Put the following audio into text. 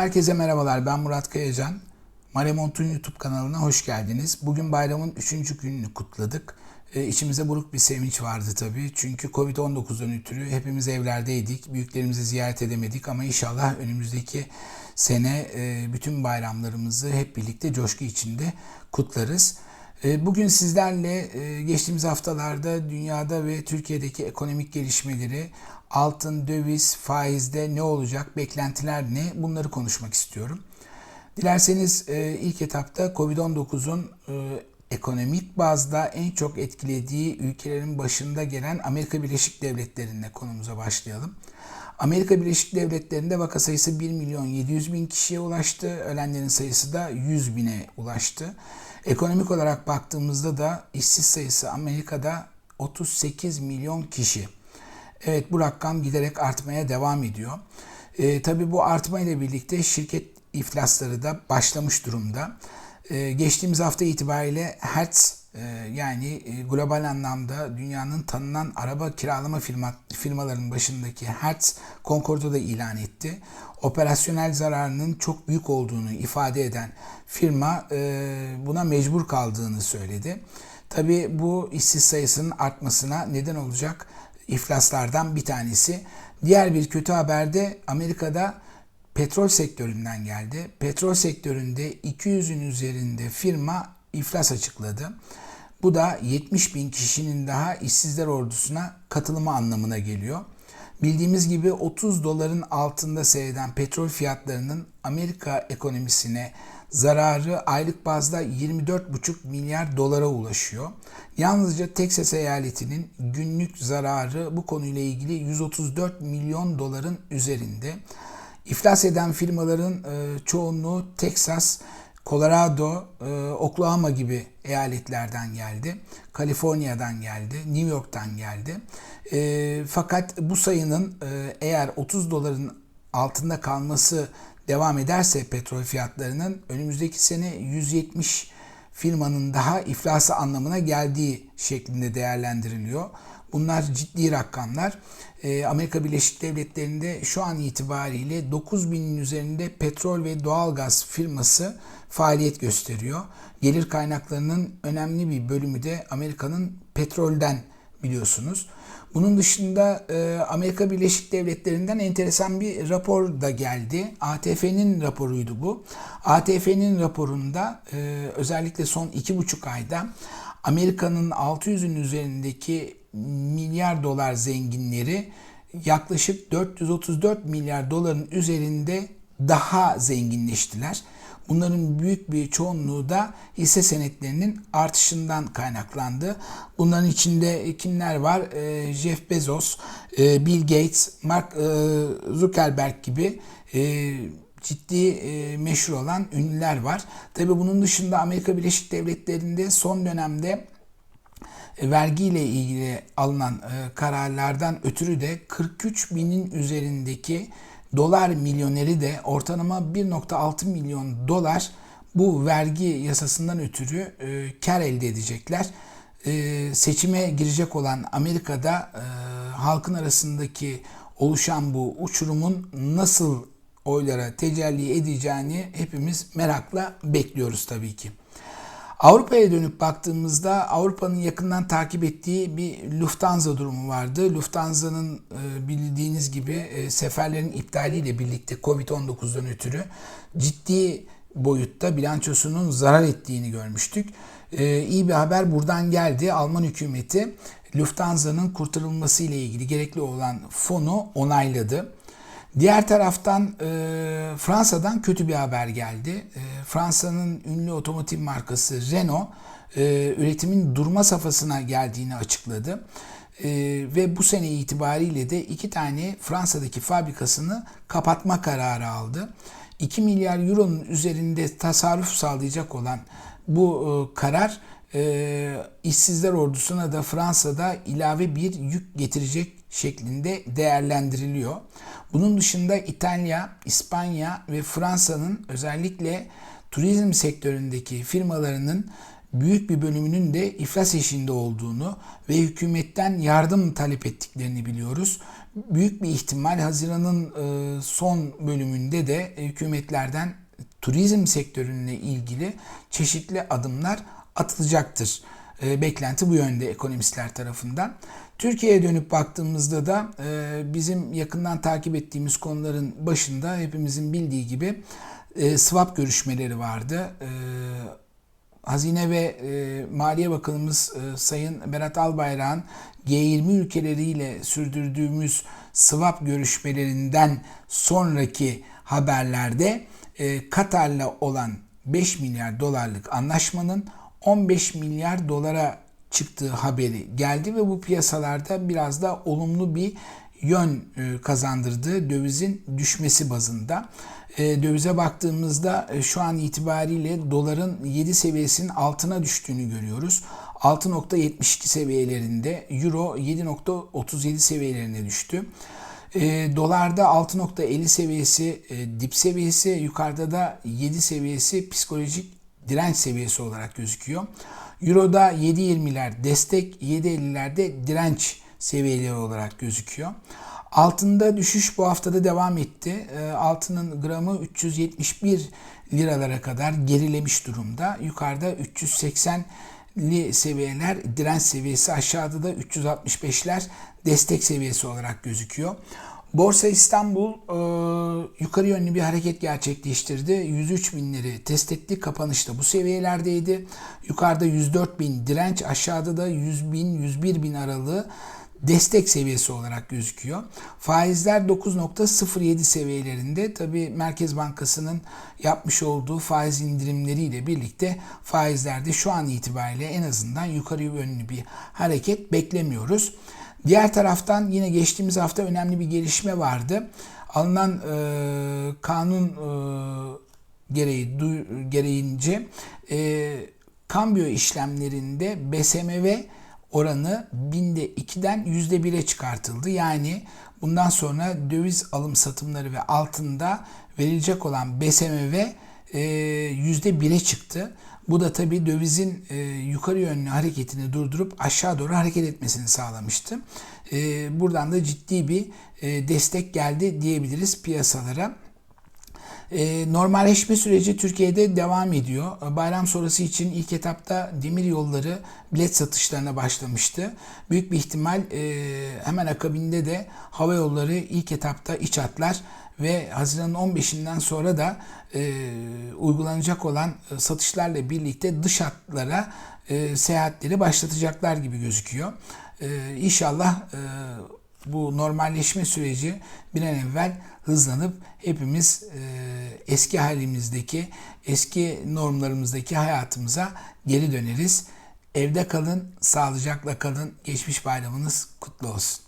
Herkese merhabalar. Ben Murat Kayacan. Maremont'un YouTube kanalına hoş geldiniz. Bugün bayramın 3. gününü kutladık. Ee, içimize buruk bir sevinç vardı tabii. Çünkü Covid-19'dan ötürü hepimiz evlerdeydik. Büyüklerimizi ziyaret edemedik ama inşallah önümüzdeki sene e, bütün bayramlarımızı hep birlikte coşku içinde kutlarız. E, Bugün sizlerle e, geçtiğimiz haftalarda dünyada ve Türkiye'deki ekonomik gelişmeleri, altın, döviz, faizde ne olacak, beklentiler ne bunları konuşmak istiyorum. Dilerseniz e, ilk etapta Covid-19'un e, ekonomik bazda en çok etkilediği ülkelerin başında gelen Amerika Birleşik Devletleri'nde konumuza başlayalım. Amerika Birleşik Devletleri'nde vaka sayısı 1 milyon 700 bin kişiye ulaştı. Ölenlerin sayısı da 100 bine ulaştı. Ekonomik olarak baktığımızda da işsiz sayısı Amerika'da 38 milyon kişi. Evet bu rakam giderek artmaya devam ediyor. E, tabii bu artma ile birlikte şirket iflasları da başlamış durumda. E, geçtiğimiz hafta itibariyle Hertz yani e, global anlamda dünyanın tanınan araba kiralama firma, firmalarının başındaki Hertz Concord'u da ilan etti. Operasyonel zararının çok büyük olduğunu ifade eden firma e, buna mecbur kaldığını söyledi. Tabii bu işsiz sayısının artmasına neden olacak iflaslardan bir tanesi. Diğer bir kötü haber de Amerika'da petrol sektöründen geldi. Petrol sektöründe 200'ün üzerinde firma iflas açıkladı. Bu da 70 bin kişinin daha işsizler ordusuna katılımı anlamına geliyor. Bildiğimiz gibi 30 doların altında seyreden petrol fiyatlarının Amerika ekonomisine zararı aylık bazda 24,5 milyar dolara ulaşıyor. Yalnızca Texas eyaletinin günlük zararı bu konuyla ilgili 134 milyon doların üzerinde. İflas eden firmaların e, çoğunluğu Texas, Colorado, e, Oklahoma gibi eyaletlerden geldi. Kaliforniya'dan geldi, New York'tan geldi. E, fakat bu sayının eğer 30 doların altında kalması devam ederse petrol fiyatlarının önümüzdeki sene 170 firmanın daha iflası anlamına geldiği şeklinde değerlendiriliyor. Bunlar ciddi rakamlar. Amerika Birleşik Devletleri'nde şu an itibariyle 9 binin üzerinde petrol ve doğalgaz firması faaliyet gösteriyor. Gelir kaynaklarının önemli bir bölümü de Amerika'nın petrolden biliyorsunuz. Bunun dışında e, Amerika Birleşik Devletleri'nden enteresan bir rapor da geldi. ATF'nin raporuydu bu. ATF'nin raporunda e, özellikle son iki buçuk ayda Amerika'nın 600'ün üzerindeki milyar dolar zenginleri yaklaşık 434 milyar doların üzerinde daha zenginleştiler. Bunların büyük bir çoğunluğu da hisse senetlerinin artışından kaynaklandı. Bunların içinde kimler var? Ee, Jeff Bezos, e, Bill Gates, Mark e, Zuckerberg gibi e, ciddi meşhur olan ünlüler var. Tabii bunun dışında Amerika Birleşik Devletleri'nde son dönemde vergiyle ilgili alınan kararlardan ötürü de 43 binin üzerindeki dolar milyoneri de ortalama 1.6 milyon dolar bu vergi yasasından ötürü e, kar elde edecekler. E, seçime girecek olan Amerika'da e, halkın arasındaki oluşan bu uçurumun nasıl oylara tecelli edeceğini hepimiz merakla bekliyoruz tabii ki. Avrupa'ya dönüp baktığımızda Avrupa'nın yakından takip ettiği bir Lufthansa durumu vardı. Lufthansa'nın e, bildiğiniz gibi e, seferlerin iptaliyle birlikte Covid-19'dan ötürü ciddi boyutta bilançosunun zarar ettiğini görmüştük. E, iyi bir haber buradan geldi. Alman hükümeti Lufthansa'nın kurtarılması ile ilgili gerekli olan fonu onayladı. Diğer taraftan e, Fransa'dan kötü bir haber geldi. E, Fransa'nın ünlü otomotiv markası Renault e, üretimin durma safhasına geldiğini açıkladı. E, ve bu sene itibariyle de iki tane Fransa'daki fabrikasını kapatma kararı aldı. 2 milyar euronun üzerinde tasarruf sağlayacak olan bu e, karar e, işsizler ordusuna da Fransa'da ilave bir yük getirecek şeklinde değerlendiriliyor. Bunun dışında İtalya, İspanya ve Fransa'nın özellikle turizm sektöründeki firmalarının büyük bir bölümünün de iflas eşiğinde olduğunu ve hükümetten yardım talep ettiklerini biliyoruz. Büyük bir ihtimal Haziran'ın e, son bölümünde de hükümetlerden turizm sektörüyle ilgili çeşitli adımlar atılacaktır. E, beklenti bu yönde ekonomistler tarafından. Türkiye'ye dönüp baktığımızda da e, bizim yakından takip ettiğimiz konuların başında hepimizin bildiği gibi e, swap görüşmeleri vardı. Hazine ve Maliye Bakanımız Sayın Berat Albayrak'ın G20 ülkeleriyle sürdürdüğümüz swap görüşmelerinden sonraki haberlerde Katar'la olan 5 milyar dolarlık anlaşmanın 15 milyar dolara çıktığı haberi geldi ve bu piyasalarda biraz da olumlu bir yön e, kazandırdı dövizin düşmesi bazında. E, dövize baktığımızda e, şu an itibariyle doların 7 seviyesinin altına düştüğünü görüyoruz. 6.72 seviyelerinde, euro 7.37 seviyelerine düştü. E, dolarda 6.50 seviyesi dip seviyesi, yukarıda da 7 seviyesi psikolojik direnç seviyesi olarak gözüküyor. Euro'da 7.20'ler destek, 7.50'lerde direnç seviyeleri olarak gözüküyor. Altında düşüş bu haftada devam etti. Ee, altının gramı 371 liralara kadar gerilemiş durumda. Yukarıda 380'li seviyeler direnç seviyesi aşağıda da 365'ler destek seviyesi olarak gözüküyor. Borsa İstanbul e, yukarı yönlü bir hareket gerçekleştirdi. 103 binleri test etti. Kapanışta bu seviyelerdeydi. Yukarıda 104 bin direnç, aşağıda da 100 bin, 101 bin aralığı destek seviyesi olarak gözüküyor. Faizler 9.07 seviyelerinde. Tabi Merkez Bankası'nın yapmış olduğu faiz indirimleriyle birlikte faizlerde şu an itibariyle en azından yukarı yönlü bir hareket beklemiyoruz. Diğer taraftan yine geçtiğimiz hafta önemli bir gelişme vardı. Alınan e, kanun e, gereği du, gereğince e, kambiyo işlemlerinde BSMV oranı binde 2'den yüzde 1'e çıkartıldı. Yani bundan sonra döviz alım satımları ve altında verilecek olan BSMV e, yüzde 1'e çıktı. Bu da tabi dövizin e, yukarı yönlü hareketini durdurup aşağı doğru hareket etmesini sağlamıştı. E, buradan da ciddi bir e, destek geldi diyebiliriz piyasalara. E, normalleşme süreci Türkiye'de devam ediyor. Bayram sonrası için ilk etapta demir yolları bilet satışlarına başlamıştı. Büyük bir ihtimal e, hemen akabinde de hava yolları ilk etapta iç hatlar ve Haziran'ın 15'inden sonra da e, uygulanacak olan e, satışlarla birlikte dış hatlara e, seyahatleri başlatacaklar gibi gözüküyor. E, inşallah e, bu normalleşme süreci bir an evvel hızlanıp hepimiz e, eski halimizdeki, eski normlarımızdaki hayatımıza geri döneriz. Evde kalın, sağlıcakla kalın. Geçmiş bayramınız kutlu olsun.